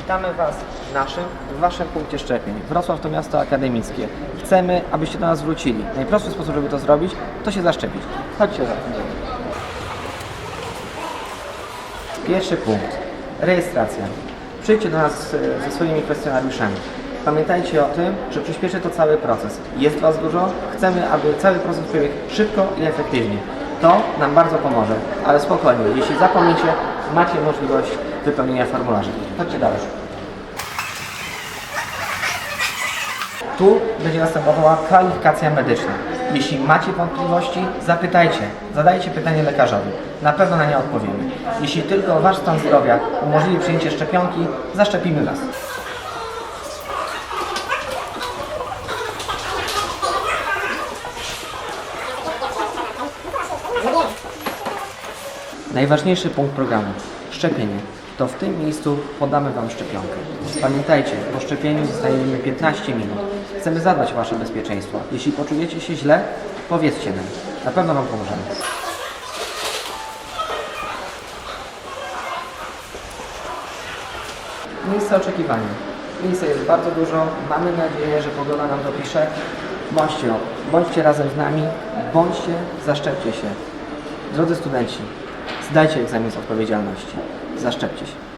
Witamy Was w naszym, w Waszym punkcie szczepień. Wrocław to miasto akademickie. Chcemy, abyście do nas wrócili. Najprostszy sposób, żeby to zrobić, to się zaszczepić. Chodźcie za mną. Pierwszy punkt. Rejestracja. Przyjdźcie do nas e, ze swoimi kwestionariuszami. Pamiętajcie o tym, że przyspieszy to cały proces. Jest Was dużo, chcemy, aby cały proces przebiegł szybko i efektywnie. To nam bardzo pomoże, ale spokojnie, jeśli zapomnicie, macie możliwość wypełnienia formularzy. Chodźcie dalej. Tu będzie następowała kwalifikacja medyczna. Jeśli macie wątpliwości, zapytajcie, zadajcie pytanie lekarzowi. Na pewno na nie odpowiemy. Jeśli tylko Wasz stan zdrowia umożliwi przyjęcie szczepionki, zaszczepimy Was. Najważniejszy punkt programu szczepienie. To w tym miejscu podamy Wam szczepionkę. Pamiętajcie, po szczepieniu zostajemy 15 minut. Chcemy zadbać o Wasze bezpieczeństwo. Jeśli poczujecie się źle, powiedzcie nam. Na pewno Wam pomożemy. Miejsce oczekiwania. Miejsca jest bardzo dużo. Mamy nadzieję, że pogoda nam dopisze. Bądźcie, bądźcie razem z nami, bądźcie, zaszczepcie się. Drodzy studenci, zdajcie egzamin z odpowiedzialności. Zaszczepcie się.